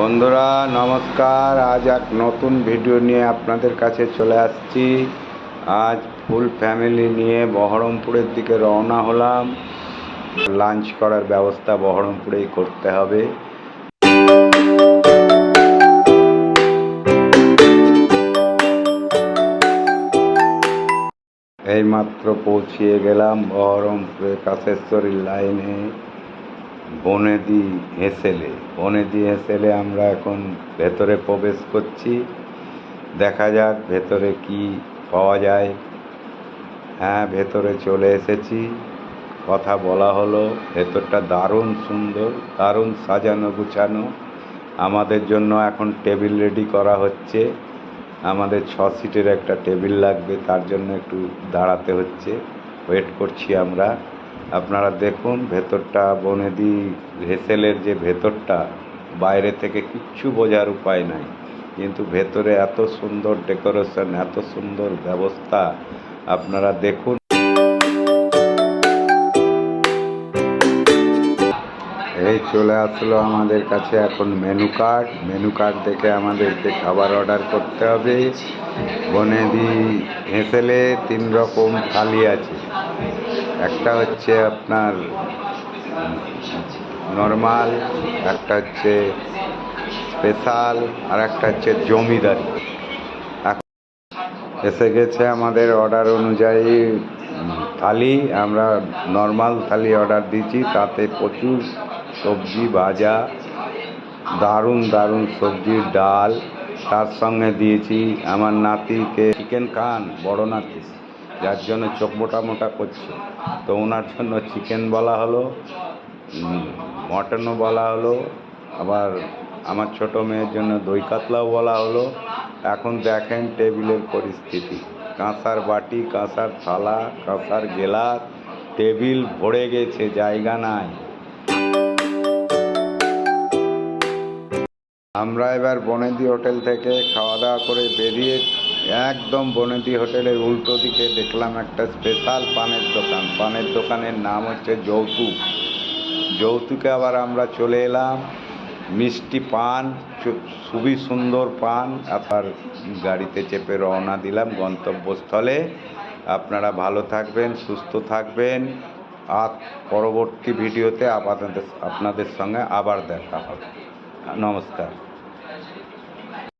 বন্ধুরা, নমস্কার। আজ এক নতুন ভিডিও নিয়ে আপনাদের কাছে চলে আসছি। আজ ফুল ফ্যামিলি নিয়ে বহরমপুরের দিকে রওনা হলাম। লাঞ্চ করার ব্যবস্থা বহরমপুরেই করতে হবে। এইমাত্র পৌঁছিয়ে গেলাম বহরমপুরের কাশেশ্বরীর লাইনে। বনেদি হেসেলে। বনেদি হেসেলে আমরা এখন ভেতরে প্রবেশ করছি। দেখা যাক ভেতরে কি পাওয়া যায়। হ্যাঁ ভেতরে চলে এসেছি। কথা বলা হলো, ভেতরটা দারুণ সুন্দর, দারুণ সাজানো গুছানো। আমাদের জন্য এখন টেবিল রেডি করা হচ্ছে। আমাদের ছ সিটের একটা টেবিল লাগবে, তার জন্য একটু দাঁড়াতে হচ্ছে। ওয়েট করছি আমরা। আপনারা দেখুন, ভেতরটা বনেদি ভেসেলের যে ভেতরটা, বাইরে থেকে কিচ্ছু বোঝার উপায় নাই। কিন্তু ভেতরে এত সুন্দর ডেকোরেশন, এত সুন্দর ব্যবস্থা, আপনারা দেখুন। এই চলে আসলো আমাদের কাছে এখন মেনু কার্ড। মেনু কার্ড দেখে আমাদেরকে খাবার অর্ডার করতে হবে। বনেদি হেঁসেলে তিন রকম থালি আছে। একটা হচ্ছে আপনার নর্মাল, একটা হচ্ছে স্পেশাল, আর একটা হচ্ছে জমিদারি। এসে গেছে আমাদের অর্ডার অনুযায়ী থালি। আমরা নর্মাল থালি অর্ডার দিয়েছি তাতে প্রচুর সবজি ভাজা, দারুণ দারুণ সবজির ডাল। তার সঙ্গে দিয়েছি আমার নাতিকে চিকেন খান, বড় নাতি। যার জন্য চোখ মোটা মোটা করছে। তো ওনার জন্য চিকেন বলা হলো মটনও বলা হলো, আবার আমার ছোট মেয়ের জন্য দই কাতলাও বলা হলো। এখন দেখেন টেবিলের পরিস্থিতি। কাঁসার বাটি, কাঁসার থালা, কাঁসার গেলাস, টেবিল ভরে গেছে, জায়গা নাই। আমরা এবার বনেদি হোটেল থেকে খাওয়া দাওয়া করে বেরিয়ে একদম বনেদি হোটেলের উল্টো দিকে দেখলাম একটা স্পেশাল পানের দোকান। পানের দোকানের নাম হচ্ছে যৌতুক। যৌতুকে আবার আমরা চলে এলাম। মিষ্টি পান খুবই সুন্দর পান। আবার গাড়িতে চেপে রওনা দিলাম গন্তব্যস্থলে। আপনারা ভালো থাকবেন, সুস্থ থাকবেন। আর পরবর্তী ভিডিওতে আপনাদের আপনাদের সঙ্গে আবার দেখা হবে। নমস্কার।